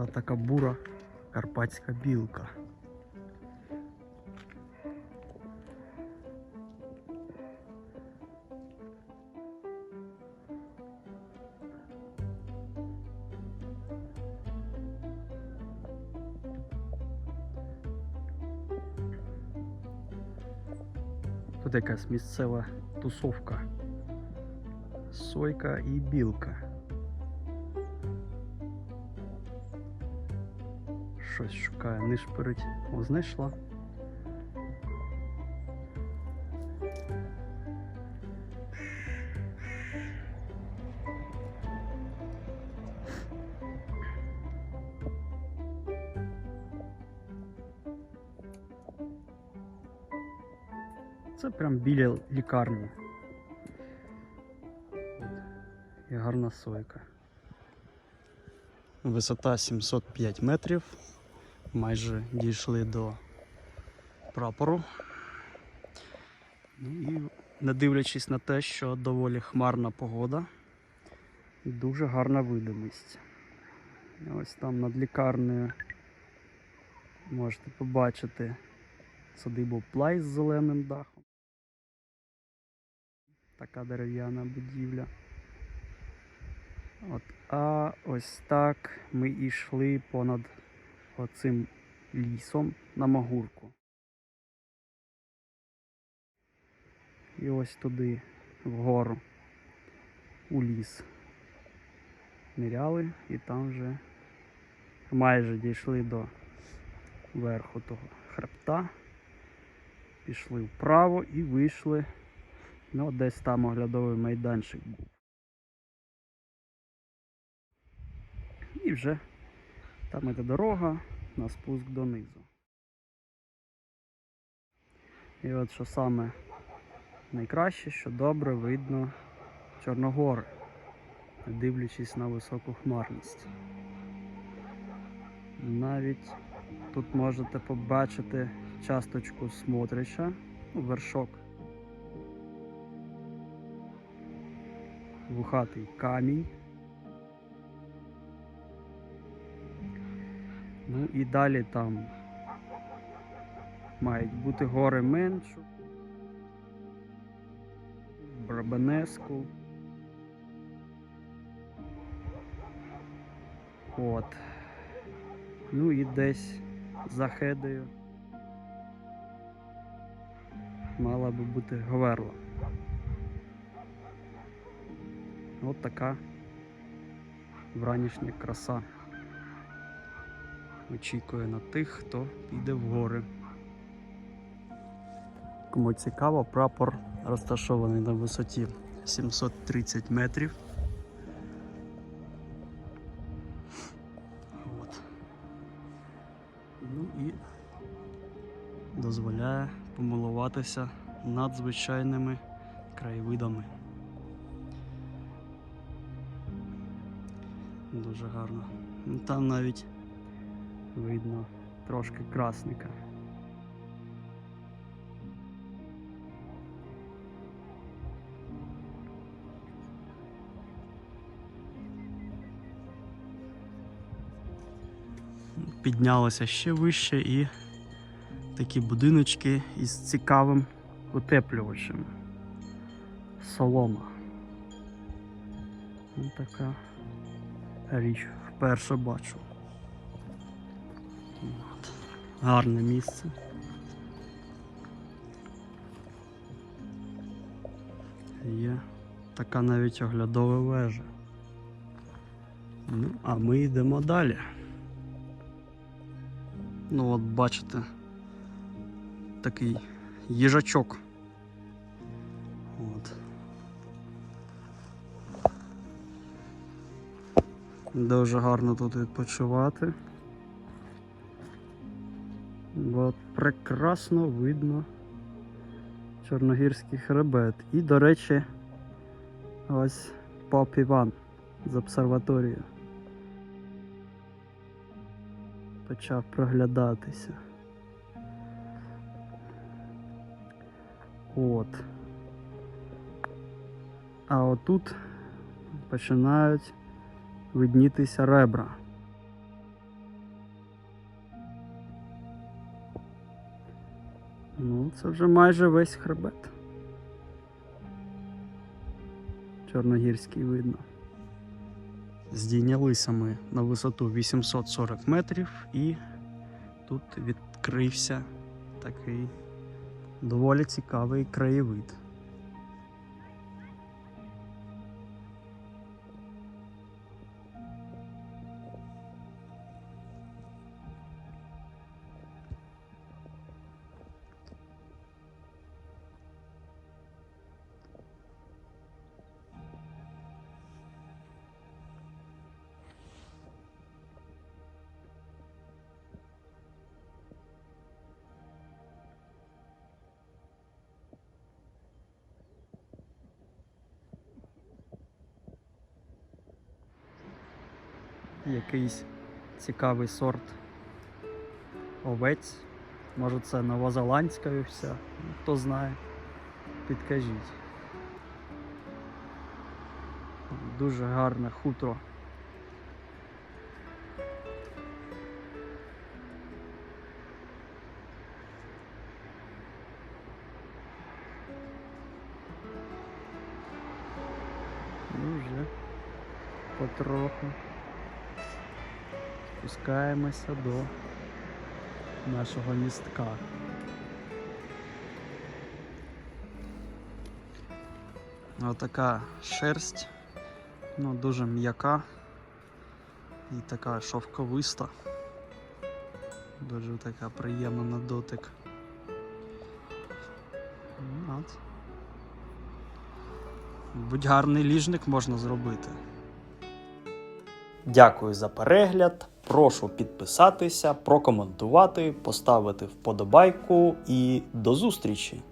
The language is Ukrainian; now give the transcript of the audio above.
А така бура карпатська білка. Тут якась місцева тусовка. Сойка і білка. Щось шукає, нишпорить. О, знайшла. Це прям біля лікарні. І гарна сойка. Висота 705 метрів. Майже дійшли до прапору. Ну і не дивлячись на те, що доволі хмарна погода, дуже гарна видимість. Ось там над лікарнею можете побачити садибу Плай з зеленим дахом. Така дерев'яна будівля. От, а ось так ми йшли понад оцим лісом на Магурку. І ось туди, вгору, у ліс. Ниряли і там вже майже дійшли до верху того хребта. Пішли вправо і вийшли. Ну, десь там оглядовий майданчик був. І вже там іде дорога на спуск донизу. І от що саме найкраще, що добре видно Чорногори, дивлячись на високу хмарність. Навіть тут можете побачити часточку смотрича, ну, вершок. Вухатий камінь. Ну і далі там мають бути гори меншу, Брабанеску. От. Ну і десь за хедою мала би бути Говерла. От така вранішня краса очікує на тих, хто піде в гори. Кому цікаво, прапор розташований на висоті 730 метрів. От. Ну і дозволяє помилуватися надзвичайними краєвидами. Дуже гарно. Там навіть видно трошки красника. Піднялося ще вище і такі будиночки із цікавим утеплювачем. Солома. Ось така річ вперше бачу. От. Гарне місце. Є така навіть оглядова вежа. Ну, а ми йдемо далі. Ну от бачите, такий їжачок. От. Дуже гарно тут відпочивати. Бо прекрасно видно Чорногірський хребет. І, до речі, ось Поп Іван з обсерваторії. Почав проглядатися. От. А отут починають виднітися ребра. Це вже майже весь хребет. Чорногірський видно. Здійнялися ми на висоту 840 метрів і тут відкрився такий доволі цікавий краєвид. Якийсь цікавий сорт овець. Може це новозеландська і вся. Ну, Хто знає, підкажіть. Дуже гарне хутро. Ну вже потроху спускаємося до нашого містка. Отака шерсть, ну дуже м'яка і така шовковиста. Дуже така приємна на дотик. От. Будь гарний ліжник можна зробити. Дякую за перегляд. Прошу підписатися, прокоментувати, поставити вподобайку і до зустрічі!